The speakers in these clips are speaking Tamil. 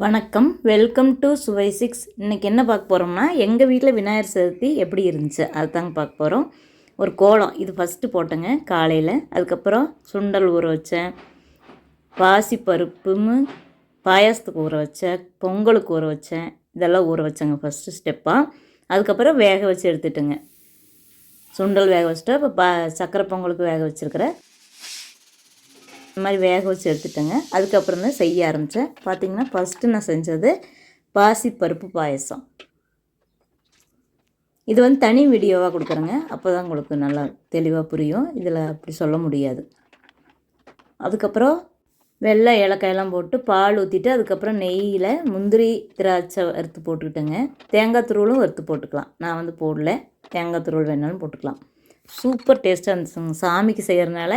வணக்கம். வெல்கம் டு சுவை சிக்ஸ் இன்றைக்கி என்ன பார்க்க போகிறோம்னா எங்கள் வீட்டில் விநாயகர் சதுர்த்தி எப்படி இருந்துச்சு? அதுதாங்க பார்க்க போகிறோம் ஒரு கோலம். இது ஃபஸ்ட்டு போட்டேங்க காலையில். அதுக்கப்புறம் சுண்டல் ஊற வச்சேன். பாசி பருப்பும் பாயாசத்துக்கு ஊற வச்சேன். பொங்கலுக்கு ஊற வச்சேன். இதெல்லாம் ஊற வச்சேங்க ஃபஸ்ட்டு ஸ்டெப்பாக அதுக்கப்புறம் வேக வச்சு எடுத்துட்டேங்க. சுண்டல் வேக வச்சுட்டு இப்போ பா சக்கரை பொங்கலுக்கு வேக வச்சுருக்கிறேன் இந்த மாதிரி வேக வச்சு எடுத்துட்டேங்க. அதுக்கப்புறம் தான் செய்ய ஆரம்பித்தேன் பார்த்தீங்கன்னா ஃபஸ்ட்டு நான் செஞ்சது பாசி பருப்பு பாயசம். இது வந்து தனி வீடியோவாக கொடுக்குறேங்க. அப்போ தான் உங்களுக்கு நல்லா தெளிவாக புரியும். இதில் அப்படி சொல்ல முடியாது. அதுக்கப்புறம் வெள்ளை ஏலக்காயெல்லாம் போட்டு பால் ஊற்றிட்டு அதுக்கப்புறம் நெய்யில் முந்திரி திராட்சை வறுத்து போட்டுக்கிட்டேங்க. தேங்காய் துருவலும் வறுத்து போட்டுக்கலாம். நான் வந்து போடல. தேங்காய் துருவல் வேணாலும் போட்டுக்கலாம். சூப்பர் டேஸ்ட்டாக இருந்துச்சுங்க. சாமிக்கு செய்கிறனால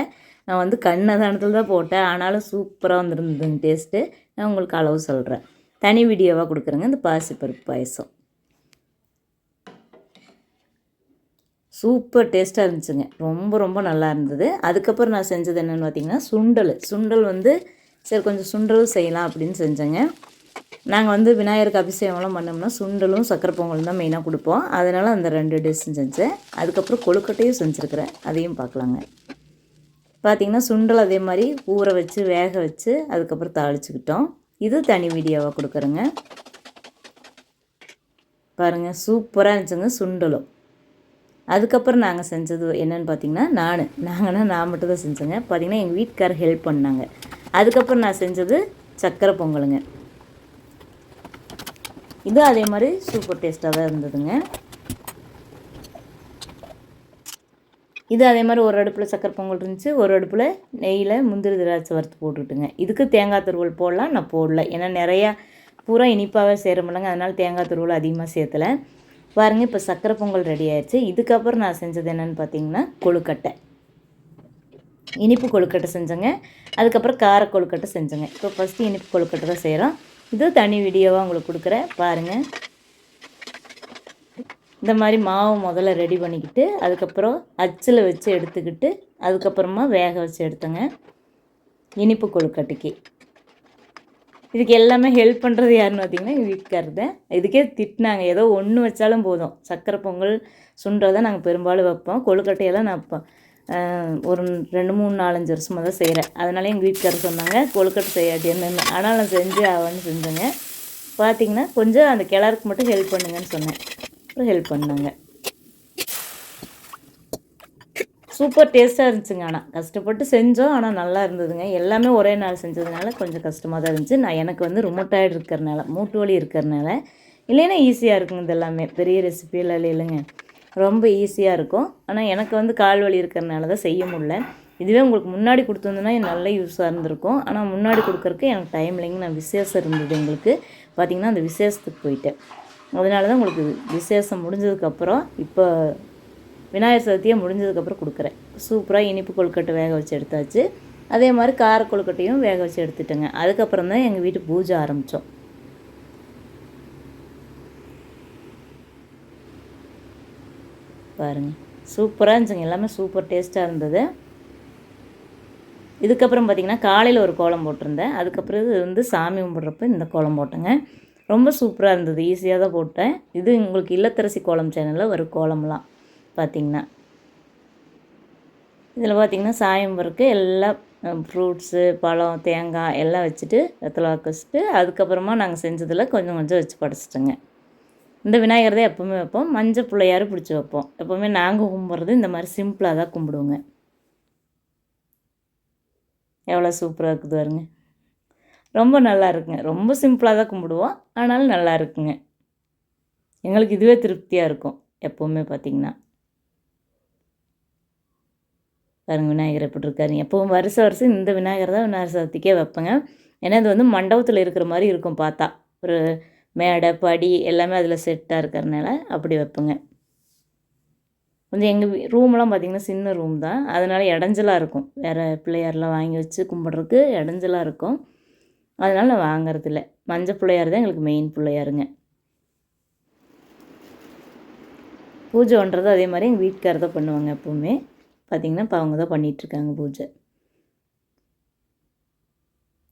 நான் வந்து கண்ணதானத்தில் தான் போட்டேன். ஆனாலும் சூப்பராக வந்துருந்ததுங்க டேஸ்ட்டு. நான் உங்களுக்கு அளவு சொல்கிறேன் தனி வீடியோவாக கொடுக்குறேங்க. இந்த பாசிப்பருப்பு பாயசம். சூப்பர் டேஸ்ட்டாக இருந்துச்சுங்க. ரொம்ப ரொம்ப நல்லா இருந்தது. அதுக்கப்புறம் நான் செஞ்சது என்னென்னு பார்த்தீங்கன்னா சுண்டல். சுண்டல் வந்து சரி கொஞ்சம் சுண்டல் செய்யலாம் அப்படின்னு செஞ்சேங்க. நாங்கள் வந்து விநாயகருக்கு அபிஷேகம்லாம் பண்ணோம்னா சுண்டலும் சக்கரை பொங்கலும் தான் மெயினாக கொடுப்போம். அதனால் அந்த ரெண்டு டிஷ்ஷும் செஞ்சேன். அதுக்கப்புறம் கொழுக்கட்டையும் செஞ்சுருக்கிறேன். அதையும் பார்க்கலாங்க. பார்த்திங்கன்னா சுண்டல் அதே மாதிரி ஊற வச்சு வேக வச்சு அதுக்கப்புறம் தாளிச்சுக்கிட்டோம். இது தனி வீடியோவாக கொடுக்குறேங்க. பாருங்கள் சூப்பராக இருந்துச்சுங்க சுண்டலும். அதுக்கப்புறம் நாங்கள் செஞ்சது என்னென்னு பார்த்தீங்கன்னா நான். நாங்கன்னா நான் மட்டும் தான் செஞ்சேங்க. பார்த்திங்கன்னா எங்கள் வீட்டுக்காரர் ஹெல்ப் பண்ணாங்க. அதுக்கப்புறம் நான் செஞ்சது சக்கரை பொங்கலுங்க. இது அதே மாதிரி சூப்பர் டேஸ்ட்டாக தான் இருந்ததுங்க. இது அதே மாதிரி ஒரு அடுப்பில் சக்கரை பொங்கல் இருந்துச்சு ஒரு அடுப்பில் நெய்யில் முந்திரி திராட்சை வறுத்து போட்டுக்கிட்டுங்க இதுக்கு தேங்காய் துருவல் போடலாம் நான் போடல. ஏன்னா நிறையா பூரா இனிப்பாகவே சேரமில்லைங்க அதனால் தேங்காய் துருவல் அதிகமாக சேர்த்தலை. பாருங்கள் இப்போ சக்கரை பொங்கல் ரெடி ஆயிடுச்சு. இதுக்கப்புறம் நான் செஞ்சது என்னென்னு பார்த்தீங்கன்னா கொழுக்கட்டை. இனிப்பு கொழுக்கட்டை செஞ்சேங்க. அதுக்கப்புறம் கார கொழுக்கட்டை செஞ்சேங்க. இப்போ ஃபஸ்ட்டு இனிப்பு கொழுக்கட்டை தான் செய்கிறோம் இது தனி வீடியோவாக உங்களுக்கு கொடுக்குறேன். பாருங்கள் இந்த மாதிரி மாவு முதல்ல ரெடி பண்ணிக்கிட்டு அதுக்கப்புறம் அச்சில் வச்சு எடுத்துக்கிட்டு அதுக்கப்புறமா வேக வச்சு எடுத்தேங்க. இனிப்பு கொழுக்கட்டைக்கு. இதுக்கு எல்லாமே ஹெல்ப் பண்ணுறது யாருன்னு பார்த்தீங்கன்னா எங்கள் வீட்டுக்காரர் இதுக்கே திட்டினாங்க. ஏதோ ஒன்று வச்சாலும் போதும். சக்கரை பொங்கல் சுண்டல் தான் நாங்கள் பெரும்பாலும் வைப்போம். கொழுக்கட்டையெல்லாம் நான் வைப்போம். ஒரு ரெண்டு மூணு நாலஞ்சு வருஷமாக தான் செய்கிறேன் அதனால எங்கள் வீட்டுக்காரர் சொன்னாங்க கொழுக்கட்டை செய்யாட்டி என்னென்னு. ஆனால் நான் செஞ்சு ஆவான்னு செஞ்சேங்க. பார்த்தீங்கன்னா கொஞ்சம் அந்த கிளருக்கு மட்டும் ஹெல்ப் பண்ணுங்கன்னு சொன்னேன். அப்புறம் ஹெல்ப் பண்ணாங்க. சூப்பர் டேஸ்ட்டாக இருந்துச்சுங்க ஆனால் கஷ்டப்பட்டு செஞ்சோம் ஆனால் நல்லா இருந்ததுங்க. எல்லாமே ஒரே நாள் செஞ்சதுனால கொஞ்சம் கஷ்டமாக தான் இருந்துச்சு. நான் எனக்கு வந்து ருமட்டாய்டு இருக்கிறனால மூட்டு வலி இருக்கிறனால இல்லைன்னா ஈஸியாக இருக்குங்க இது எல்லாமே பெரிய ரெசிபியெல்லாம் இல்லைங்க. ரொம்ப ஈஸியாக இருக்கும். ஆனால் எனக்கு வந்து கால் வலி இருக்கிறனால தான் செய்ய முடில இதுவே உங்களுக்கு முன்னாடி கொடுத்துருந்தோன்னா நல்ல யூஸாக இருந்திருக்கும். ஆனால் முன்னாடி கொடுக்குறக்கு எனக்கு டைம் இல்லைங்க. நான் விசேஷம் இருந்தது எங்களுக்கு. பார்த்திங்கன்னா அந்த விசேஷத்துக்கு போயிட்டேன். அதனால தான் உங்களுக்கு விசேஷம் முடிஞ்சதுக்கப்புறம் இப்போ விநாயகர் சதுர்த்தியை முடிஞ்சதுக்கப்புறம் கொடுக்குறேன். சூப்பராக இனிப்பு கொழுக்கட்டை வேக வச்சு எடுத்தாச்சு. அதே மாதிரி கார கொழுக்கட்டையும் வேக வச்சு எடுத்துட்டேங்க. அதுக்கப்புறம் தான் எங்கள் வீட்டு பூஜை ஆரம்பித்தோம் பாருங்கள் சூப்பராக இருந்துச்சுங்க. எல்லாமே சூப்பர் டேஸ்ட்டாக இருந்தது. இதுக்கப்புறம் பார்த்திங்கன்னா காலையில் ஒரு கோலம் போட்டிருந்தேன். அதுக்கப்புறம் இது வந்து சாமி கும்பிட்றப்ப இந்த கோலம் போட்டேங்க. ரொம்ப சூப்பராக இருந்தது. ஈஸியாக தான் போட்டேன். இது உங்களுக்கு இல்லத்தரசி கோலம் சேனலில் ஒரு கோலம்லாம் பார்த்திங்கன்னா இதில் பார்த்திங்கன்னா சாயம் எல்லா எல்லாம் ஃப்ரூட்ஸு பழம் தேங்காய் எல்லாம் வச்சுட்டு வெத்தலை வச்சுட்டு அதுக்கப்புறமா நாங்கள் செஞ்சதில் கொஞ்சம் கொஞ்சம் வச்சு படைச்சிட்டோங்க. இந்த விநாயகர் தான் எப்போவுமே வைப்போம். மஞ்சள் பிள்ளையார் பிடிச்சி வைப்போம். எப்போவுமே நாங்கள் கும்பிட்றது இந்த மாதிரி சிம்பிளாக தான் கும்பிடுவோங்க. எவ்வளோ சூப்பராக இருக்குது பாருங்க. ரொம்ப நல்லா இருக்குங்க. ரொம்ப சிம்பிளாக தான் கும்பிடுவோம். ஆனாலும் நல்லா இருக்குங்க. எங்களுக்கு இதுவே திருப்தியாக இருக்கும் எப்போவுமே பார்த்திங்கன்னா பாருங்க விநாயகர் எப்படி இருக்காருங்க. எப்போவும் வருஷம் வருஷம் இந்த விநாயகர் தான் விநாயகர் சதுர்த்திக்கே வைப்பேங்க. ஏன்னா இது வந்து மண்டபத்தில் இருக்கிற மாதிரி இருக்கும் பார்த்தா. ஒரு மேடை படி எல்லாமே அதில் செட்டாக இருக்கிறனால அப்படி வைப்பேங்க. கொஞ்சம் எங்கள் ரூம்லாம் பார்த்திங்கன்னா சின்ன ரூம் தான். அதனால் இடைஞ்சலாக இருக்கும். வேறு பிள்ளையார்லாம் வாங்கி வச்சு கும்பிட்றதுக்கு இடைஞ்சலாக இருக்கும். அதனால் நான் வாங்குறதில்ல. மஞ்சள் பிள்ளையார் தான் எங்களுக்கு மெயின் பிள்ளையாருங்க. பூஜை பண்ணுறது அதே மாதிரி எங்கள் வீட்டுக்காரர் தான் பண்ணுவாங்க எப்போவுமே. பார்த்திங்கன்னா இப்போ அவங்க தான் பண்ணிகிட்ருக்காங்க பூஜை.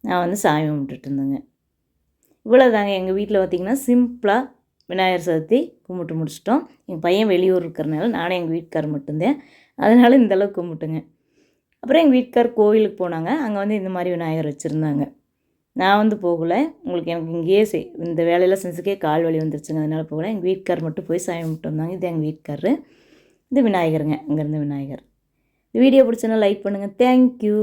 நான் வந்து சாமி கும்பிட்டுட்டு இருந்தேங்க. இவ்வளோதாங்க எங்கள் வீட்டில் பார்த்திங்கன்னா சிம்பிளாக விநாயகர் சதுர்த்தி கும்பிட்டு முடிச்சிட்டோம். எங்கள் பையன் வெளியூர் இருக்கிறனால நானும் எங்கள் வீட்டுக்கார் மட்டும்தான். அதனால் இந்தளவுக்கு கும்பிட்டுங்க. அப்புறம் எங்கள் வீட்டுக்கார் கோவிலுக்கு போனாங்க. அங்கே வந்து இந்த மாதிரி விநாயகர் வச்சுருந்தாங்க. நான் வந்து போகலை. உங்களுக்கு எனக்கு இங்கேயே செய் இந்த வேலையெல்லாம் செஞ்சுக்கே கால் வலி வந்துருச்சுங்க. அதனால் போகல. எங்கள் வீட்டுக்கார் மட்டும் போய் சாமி கும்பிட்டு வந்தாங்க. இது எங்கள் வீட்டுக்காரரு. இது விநாயகருங்க. இங்கேருந்து விநாயகர். இந்த வீடியோ பிடிச்சனா லைக் பண்ணுங்கள் தேங்க்யூ